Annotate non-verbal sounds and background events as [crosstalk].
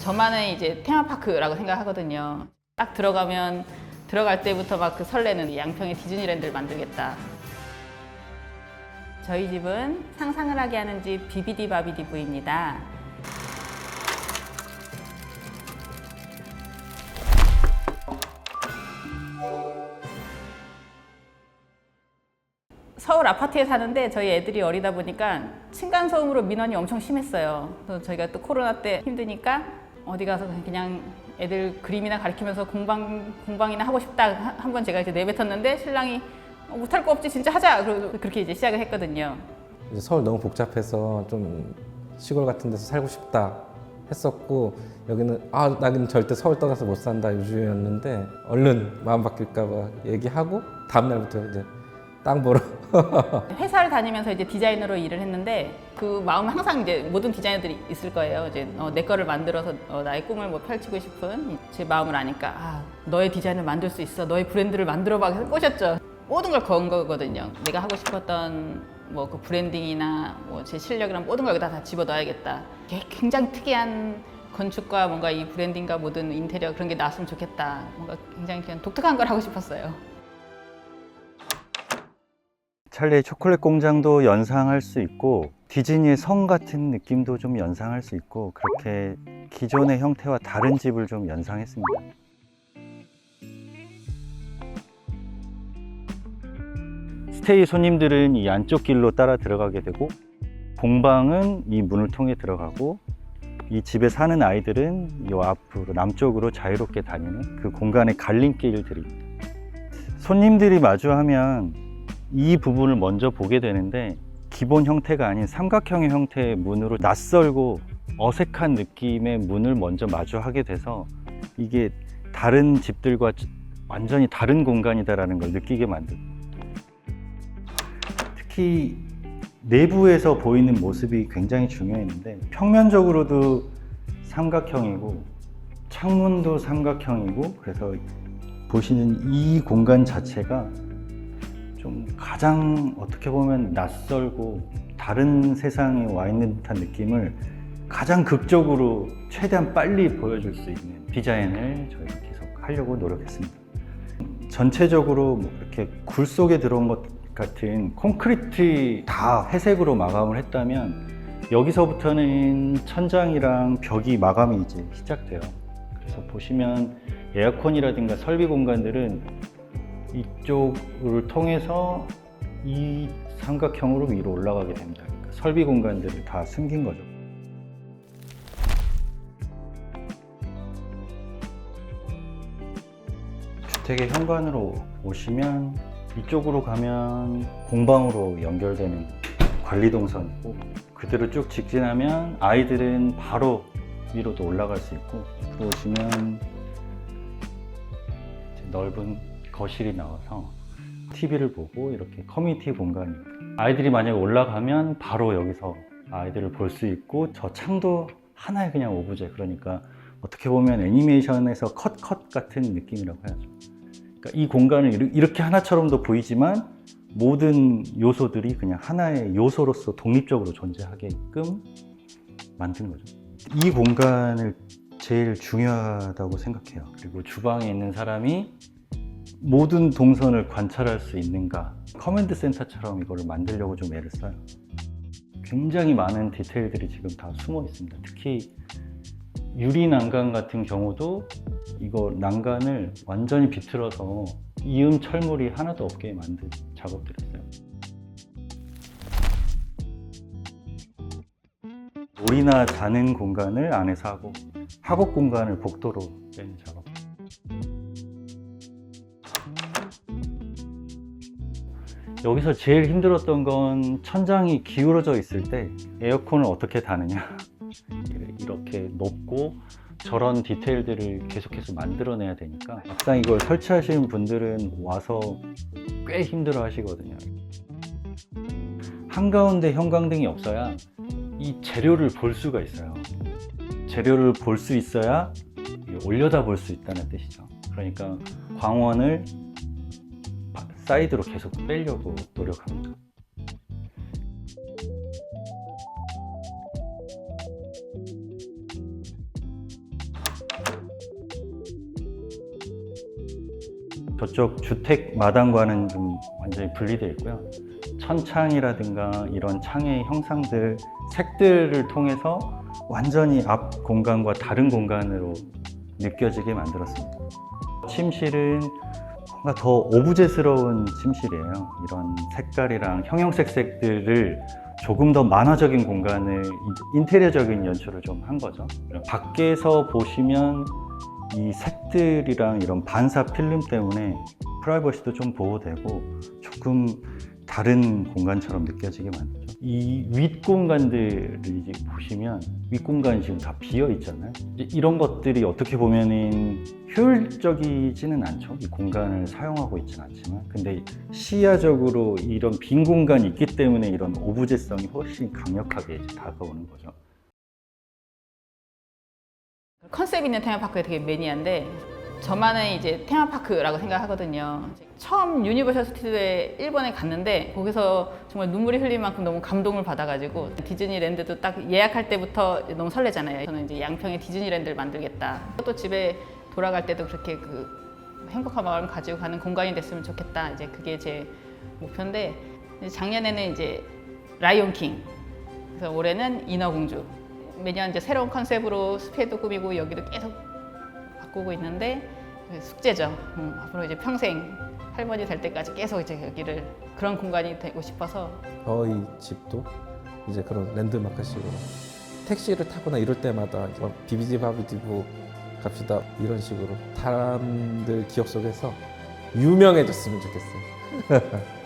저만의 이제 테마파크라고 생각하거든요. 딱 들어가면 들어갈 때부터 막 그 설레는 양평의 디즈니랜드를 만들겠다. 저희 집은 상상을 하게 하는 집 비비디 바비디 부입니다. 서울 아파트에 사는데 저희 애들이 어리다 보니까 층간 소음으로 민원이 엄청 심했어요. 그래서 저희가 또 코로나 때 힘드니까 어디 가서 그냥 애들 그림이나 가르치면서 공방 공방이나 하고 싶다 한 번 제가 이제 내뱉었는데 신랑이 어, 못할 거 없지 진짜 하자. 그렇게 이제 시작을 했거든요. 이제 서울 너무 복잡해서 좀 시골 같은 데서 살고 싶다 했었고 여기는 아 나는 절대 서울 떠나서 못 산다 유주였는데 얼른 마음 바뀔까봐 얘기하고 다음 날부터 이제 땅 보러 [laughs] 회사를 다니면서 이제 디자이너로 일을 했는데 그 마음은 항상 이제 모든 디자이너들이 있을 거예요. 이제 어, 내 거를 만들어서 어, 나의 꿈을 뭐 펼치고 싶은 제 마음을 아니까 아, 너의 디자인을 만들 수 있어. 너의 브랜드를 만들어봐. 해서 꼬셨죠. 모든 걸 건 거거든요. 내가 하고 싶었던 뭐 그 브랜딩이나 뭐 제 실력이랑 모든 걸 여기다 다 집어 넣어야겠다. 이게 굉장히 특이한 건축과 뭔가 이 브랜딩과 모든 인테리어 그런 게 나왔으면 좋겠다. 뭔가 굉장히 그냥 독특한 걸 하고 싶었어요. 찰리의 초콜릿 공장도 연상할 수 있고 디즈니의 성 같은 느낌도 좀 연상할 수 있고 그렇게 기존의 형태와 다른 집을 좀 연상했습니다. 스테이 손님들은 이 안쪽 길로 따라 들어가게 되고 공방은 이 문을 통해 들어가고 이 집에 사는 아이들은 이 앞으로 남쪽으로 자유롭게 다니는 그 공간의 갈림길들입니다. 손님들이 마주하면 이 부분을 먼저 보게 되는데 기본 형태가 아닌 삼각형의 형태의 문으로 낯설고 어색한 느낌의 문을 먼저 마주하게 돼서 이게 다른 집들과 완전히 다른 공간이다라는 걸 느끼게 만듭니다. 특히 내부에서 보이는 모습이 굉장히 중요했는데 평면적으로도 삼각형이고 창문도 삼각형이고 그래서 보시는 이 공간 자체가 좀 가장 어떻게 보면 낯설고 다른 세상에 와 있는 듯한 느낌을 가장 극적으로 최대한 빨리 보여줄 수 있는 디자인을 저희가 계속 하려고 노력했습니다. 전체적으로 뭐 이렇게 굴 속에 들어온 것 같은 콘크리트 다 회색으로 마감을 했다면 여기서부터는 천장이랑 벽이 마감이 이제 시작돼요. 그래서 보시면 에어컨이라든가 설비 공간들은 이쪽을 통해서 이 삼각형으로 위로 올라가게 됩니다. 그러니까 설비 공간들을 다 숨긴 거죠. 주택의 현관으로 오시면 이쪽으로 가면 공방으로 연결되는 관리동선이고 그대로 쭉 직진하면 아이들은 바로 위로도 올라갈 수 있고 들어오시면 넓은 거실이 나와서 TV를 보고 이렇게 커뮤니티 공간입니다. 아이들이 만약에 올라가면 바로 여기서 아이들을 볼 수 있고 저 창도 하나의 그냥 오브제 그러니까 어떻게 보면 애니메이션에서 컷컷 같은 느낌이라고 해야죠. 그러니까 이 이르- 이렇게 하나처럼도 보이지만 모든 요소들이 그냥 하나의 요소로서 독립적으로 존재하게끔 만든 거죠. 이 공간을 제일 중요하다고 생각해요. 그리고 주방에 있는 사람이 모든 동선을 관찰할 수 있는가? 커맨드 센터처럼 이거를 만들려고 좀 애를 써요. 굉장히 많은 디테일들이 지금 다 숨어 있습니다. 특히 유리 난간 같은 경우도 이거 난간을 완전히 비틀어서 이음 철물이 하나도 없게 만든 작업들 했어요. 놀이나 자는 공간을 안에서 하고 학업 공간을 복도로 빼는 작업 여기서 제일 힘들었던 건 천장이 기울어져 있을 때 에어컨을 어떻게 다느냐. 이렇게 높고 저런 디테일들을 계속해서 만들어내야 되니까. 막상 이걸 설치하시는 분들은 와서 꽤 힘들어 하시거든요. 한가운데 형광등이 없어야 이 재료를 볼 수가 있어요. 재료를 볼 수 있어야 올려다 볼 수 있다는 뜻이죠. 그러니까 광원을 바- 사이드로 계속 빼려고 노력합니다 저쪽 주택 마당과는 좀 완전히 분리되어 있고요. 천창이라든가 이런 창의 형상들, 색들을 통해서 완전히 앞 공간과 다른 공간으로 느껴지게 만들었습니다. 침실은 뭔가 더 오브제스러운 침실이에요. 이런 색깔이랑 형형색색들을 조금 더 만화적인 공간을 인테리어적인 연출을 좀 한 거죠. 밖에서 보시면 이 색들이랑 이런 반사 필름 때문에 프라이버시도 좀 보호되고 조금 다른 공간처럼 느껴지게 만들죠. 이 윗공간들을 이제 보시면 윗공간이 지금 다 비어 있잖아요. 이런 것들이 어떻게 보면은 효율적이지는 않죠. 이 공간을 사용하고 있지는 않지만. 근데 시야적으로 이런 빈 공간이 있기 때문에 이런 오브제성이 훨씬 강력하게 다가오는 거죠. 컨셉 있는 테마파크에 되게 매니아인데 저만의 이제 테마파크라고 생각하거든요. 처음 유니버셜 스튜디오에 일본에 갔는데 거기서 정말 눈물이 흘릴 만큼 너무 감동을 받아가지고 디즈니랜드도 딱 예약할 때부터 너무 설레잖아요. 저는 이제 양평에 디즈니랜드를 만들겠다. 또 집에 돌아갈 때도 그렇게 그 행복한 마음 가지고 가는 공간이 됐으면 좋겠다. 이제 그게 제 목표인데 작년에는 이제 라이온 킹, 그래서 올해는 인어공주. 매년 이제 새로운 컨셉으로 스페도 꾸미고 여기도 계속 바꾸고 있는데 그 숙제죠. 음, 앞으로 이제 평생 할머니 될 때까지 계속 이제 여기를 그런 공간이 되고 싶어서 저희 집도 이제 그런 랜드마크식으로 택시를 타거나 이럴 때마다 뭐 비비지 바비디부 갑시다 이런 식으로 사람들 기억 속에서 유명해졌으면 좋겠어요. [laughs]